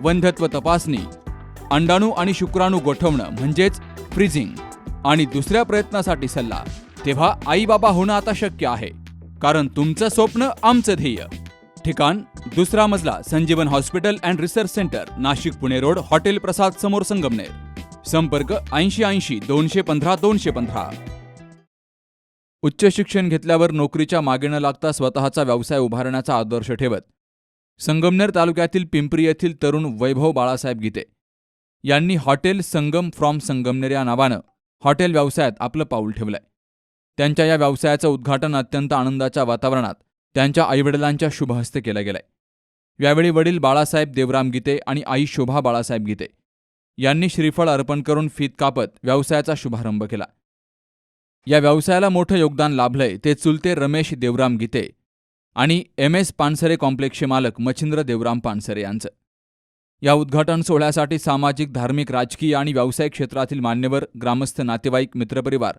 वंध्यत्व तपासणी अंडाणू आणि शुक्राणू गोठवणं म्हणजेच फ्रीजिंग आणि दुसऱ्या प्रयत्नासाठी सल्ला. तेव्हा आई बाबा होणं आता शक्य आहे कारण तुमचं स्वप्न आमचं ध्येय. ठिकाण दुसरा मजला Sanjeevan hospital and research centre Nashik Pune road hotel Prasad समोर संगमनेर. संपर्क ऐंशी ऐंशी दोनशे पंधरा दोनशे पंधरा. उच्च शिक्षण घेतल्यावर नोकरीच्या मागे न लागता स्वतःचा व्यवसाय उभारण्याचा आदर्श ठेवत संगमनेर तालुक्यातील पिंपरी येथील तरुण वैभव बाळासाहेब गीते यांनी हॉटेल संगम फ्रॉम संगमनेर या नावानं हॉटेल व्यवसायात आपलं पाऊल ठेवलंय. त्यांच्या या व्यवसायाचं उद्घाटन अत्यंत आनंदाच्या वातावरणात त्यांच्या आईवडिलांच्या शुभहस्ते केलं गेलंय. यावेळी वडील बाळासाहेब देवराम गीते आणि आई शोभा बाळासाहेब गीते यांनी श्रीफळ अर्पण करून फीत कापत व्यवसायाचा शुभारंभ केला. या व्यवसायाला मोठं योगदान लाभलंय ते चुलते रमेश देवराम गीते आणि एम एस पानसरे कॉम्प्लेक्सचे मालक मच्छिंद्र देवराम पानसरे यांचं. या उद्घाटन सोहळ्यासाठी सामाजिक धार्मिक राजकीय आणि व्यावसायिक क्षेत्रातील मान्यवर ग्रामस्थ नातेवाईक मित्रपरिवार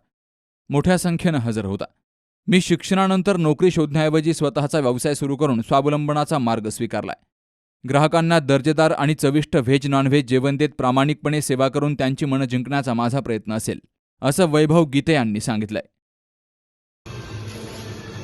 मोठ्या संख्येनं हजर होता. मी शिक्षणानंतर नोकरी शोधण्याऐवजी स्वतःचा व्यवसाय सुरू करून स्वावलंबनाचा मार्ग स्वीकारलाय. ग्राहकांना दर्जेदार आणि चविष्ट व्हेज नॉनव्हेज जेवण देत प्रामाणिकपणे सेवा करून त्यांची मनं जिंकण्याचा माझा प्रयत्न असेल असं वैभव गीते यांनी सांगितलंय.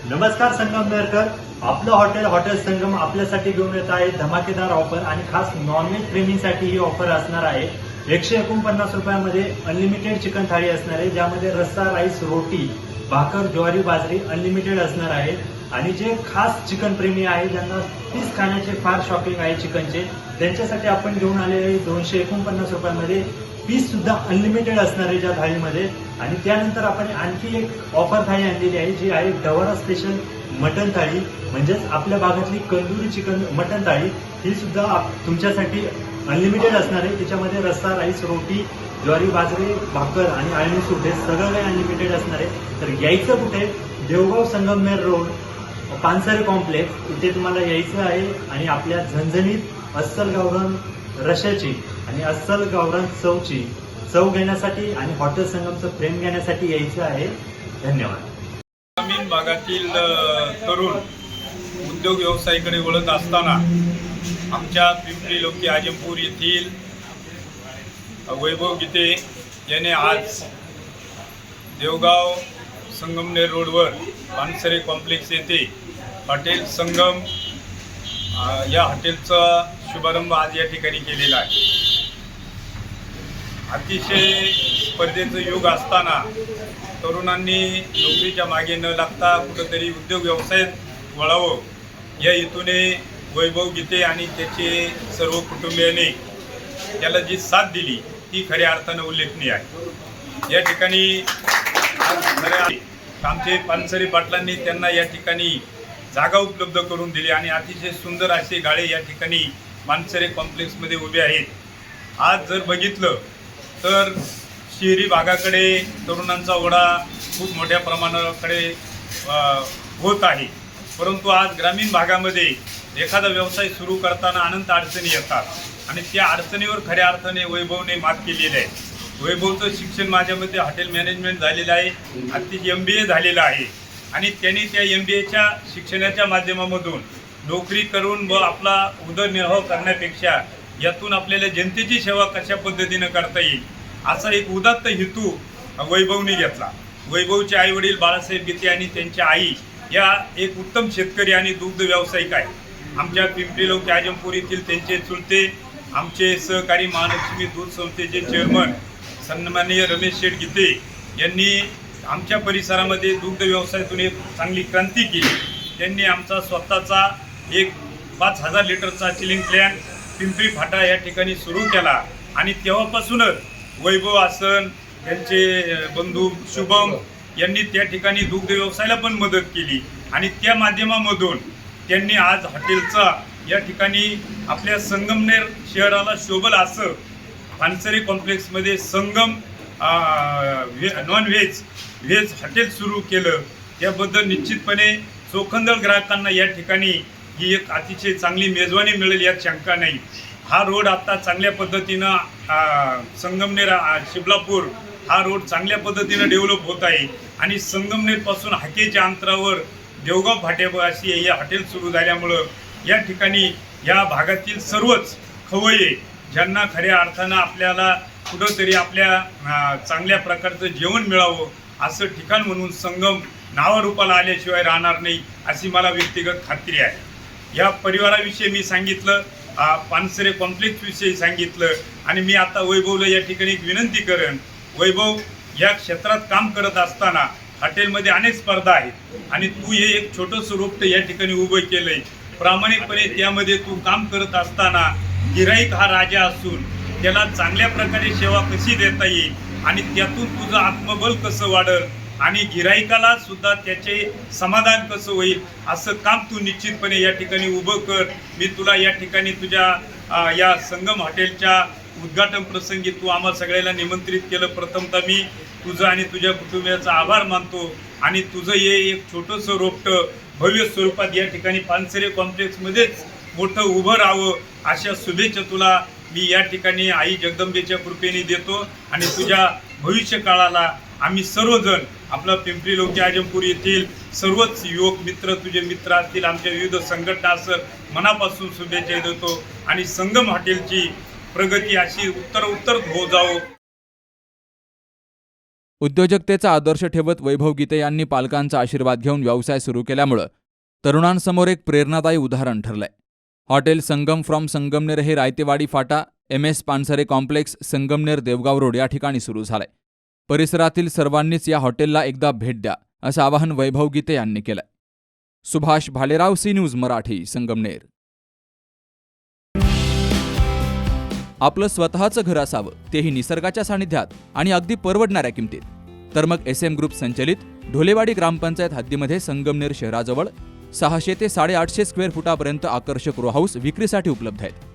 नमस्कार संगमनेरकर आपलं हॉटेल हॉटेल संगम आपल्यासाठी घेऊन येत आहे धमाकेदार ऑफर आणि खास नॉनव्हेज प्रेमींसाठी ही ऑफर असणार आहे. एकशे एकोणपन्नास रुपयामध्ये अनलिमिटेड चिकन थाळी असणार आहे ज्यामध्ये रस्सा राईस रोटी भाकर ज्वारी बाजरी अनलिमिटेड असणार आहे. आणि जे खास चिकन प्रेमी आहे ज्यांना पीस खाण्याचे फार शॉपिंग आहे चिकनचे त्यांच्यासाठी आपण घेऊन आलेले दोनशे एकोणपन्नास रुपयामध्ये. पीस सुद्धा अनलिमिटेड असणार आहे ज्या थाळीमध्ये. आणि त्यानंतर आपण आणखी एक ऑफर थाळी आणलेली आहे जी आहे डवारा स्पेशल मटन थाळी. म्हणजेच आपल्या भागातली कंदुरी चिकन मटन थाळी. ही सुद्धा तुमच्यासाठी अनलिमिटेड असणार. आहे त्याच्यामध्ये रस्सा राईस रोटी ज्वारी बाजरी भाकर आणि आळणी सूप हे सगळं काही अनलिमिटेड असणार. आहे तर यायचं कुठे? देवगाव संगमनेर रोड पानसरे कॉम्प्लेक्स इथे तुम्हाला यायचं आहे आणि आपल्या झणझणीत अस्सल गावरान रशाची आणि अस्सल गावरान चवची चव घेण्यासाठी आणि हॉटेल संगमचं प्रेम घेण्यासाठी यायचं आहे. धन्यवाद. ग्रामीण भागातील तरुण उद्योग व्यवसायाकडे वळत असताना आमच्या पिंपरी लोकी आजमपूर येथील वैभव गीते याने आज देवगाव संगमनेर रोडवर पानसरे कॉम्प्लेक्स येथे हॉटेल संगम या हॉटेलचा शुभारंभ आज या ठिकाणी केलेला आहे. अतिशय स्पर्धेचं युग असताना तरुणांनी नोकरीच्या मागे न लागता कुठंतरी उद्योग व्यवसायात वळावं या हेतूने वैभव गीते आणि त्याचे सर्व कुटुंबियांनी त्याला जी साथ दिली ती खऱ्या अर्थानं उल्लेखनीय आहे. या ठिकाणी आमचे पानसरी पाटलांनी त्यांना या ठिकाणी जागा उपलब्ध करून दिली आणि अतिशय सुंदर असे गाळे या ठिकाणी मानसरे कॉम्प्लेक्समध्ये उभे आहेत. आज जर बघितलं तर शहरी भागाकडे तरुणांचा ओढा खूप मोठ्या प्रमाणाकडे होत आहे. परंतु आज ग्रामीण भागामध्ये एखादा व्यवसाय सुरू करताना अनंत अडचणी येतात आणि त्या अडचणीवर खऱ्या अर्थाने वैभवने मात केलेली आहे. वैभवचं शिक्षण माझ्यामध्ये हॉटेल मॅनेजमेंट झालेलं आहे अगदी एम बी ए झालेलं आहे. आणि त्यांनी त्या एम बी एच्या शिक्षणाच्या माध्यमामधून नोकरी करून व आपला उदरनिर्वाह करण्यापेक्षा यातून आपल्याला जनतेची सेवा कशा पद्धतीनं करता येईल असा एक उदात्त हेतू वैभवने घेतला. वैभवचे आई वडील बाळासाहेब गीते आणि त्यांच्या आई या एक उत्तम शेतकरी आणि दुग्ध व्यावसायिक आहे आमच्या पिंपरी लोक आजमपूर येथील त्यांचे चुलते आमचे सहकारी महालक्ष्मी दूध संस्थेचे चेअरमन सन्माननीय रमेश शेठ गीते यांनी आमच्या परिसरामध्ये दुग्ध व्यवसायातून एक चांगली क्रांती केली. त्यांनी आमचा स्वतःचा एक पाच हजार लिटरचा चिलिंग प्लॅन पिंपरी फाटा या ठिकाणी सुरू केला. आणि तेव्हापासूनच वैभव आसन यांचे बंधू शुभम यांनी त्या ठिकाणी दुग्ध व्यवसायाला पण मदत केली. आणि त्या माध्यमामधून त्यांनी आज हॉटेलचा या ठिकाणी आपल्या संगमनेर शहराला शोभल असं Pansare कॉम्प्लेक्समध्ये Sangam non veg veg hotel सुरू केलं. त्याबद्दल निश्चितपणे चोखंदळ ग्राहकांना या ठिकाणी ही एक अतिशय चांगली मेजवानी मिळेल यात शंका नाही. हा रोड आता चांगल्या पद्धतीनं संगमनेर शिबलापूर हा रोड चांगल्या पद्धतीनं डेव्हलप होत आहे. आणि संगमनेरपासून हाकेच्या अंतरावर देवगाव फाट्यापाशी हे हॉटेल सुरू झाल्यामुळं या ठिकाणी या भागातील सर्वच खवय्ये ज्यांना खऱ्या अर्थानं आपल्याला कुठंतरी आपल्या चांगल्या प्रकारचं जेवण मिळावं असं ठिकाण म्हणून संगम नावारूपाला आल्याशिवाय राहणार नाही अशी मला व्यक्तिगत खात्री आहे. या परिवाराविषयी मी सांगितलं पानसरे कॉम्प्लेक्सविषयी सांगितलं आणि मी आता वैभवला या ठिकाणी एक विनंती करेन. वैभव या क्षेत्रात काम करत असताना हॉटेलमध्ये अनेक स्पर्धा आहेत आणि तू हे एक छोटंसं रोपटं या ठिकाणी उभं केलंय. प्रामाणिकपणे त्यामध्ये तू काम करत असताना गिराईक हा राजा असून त्याला चांगल्या प्रकारे सेवा कशी देता येईल आणि त्यातून तुझं आत्मबल कसं वाढल आणि गिराईकाला सुद्धा त्याचे समाधान कसं होईल असं काम तू निश्चितपणे या ठिकाणी उभं कर. मी तुला या ठिकाणी तुझ्या या संगम हॉटेलच्या उद्घाटन प्रसंगी तू आम्हा सगळ्याला निमंत्रित केलं. प्रथमतः मी तुझं आणि तुझ्या कुटुंबियाचा आभार मानतो आणि तुझं हे एक छोटंसं रोपटं भव्य स्वरूपात या ठिकाणी पानसरे कॉम्प्लेक्समध्येच मोठं उभं राहावं. अशा शुभेच्छा तुला मी या ठिकाणी आई जगदंबेच्या कृपेने देतो आणि तुझ्या भविष्य काळाला आम्ही सर्वजण आपलं पिंपरी लोक आजमपूर येथील सर्वच युवक मित्र तुझे मित्र असतील आमच्या विविध संघटना मनापासून शुभेच्छा देतो आणि संगम हॉटेलची प्रगती अशी उत्तर उत्तर हो जाओ उद्योजकतेचा आदर्श ठेवत वैभव गीते यांनी पालकांचा आशीर्वाद घेऊन व्यवसाय सुरू केल्यामुळं तरुणांसमोर एक प्रेरणादायी उदाहरण ठरलंय. हॉटेल संगम फ्रॉम संगमनेर हे रायतेवाडी फाटा M S Pansare complex Sangamner Devgaon road या ठिकाणी सुरू झालंय. परिसरातील सर्वांनीच या हॉटेलला एकदा भेट द्या असं आवाहन वैभव गीते यांनी केलं सुभाष भालेराव सी न्यूज मराठी संगमनेर. आपलं स्वतःचं घर असावं तेही निसर्गाच्या सानिध्यात आणि अगदी परवडणाऱ्या किमतीत. तर मग एस एम ग्रुप संचलित ढोलेवाडी ग्रामपंचायत हद्दीमध्ये संगमनेर शहराजवळ सहाशे ते साडेआठशे स्क्वेअर फुटापर्यंत आकर्षक रो हाऊस विक्रीसाठी उपलब्ध आहेत.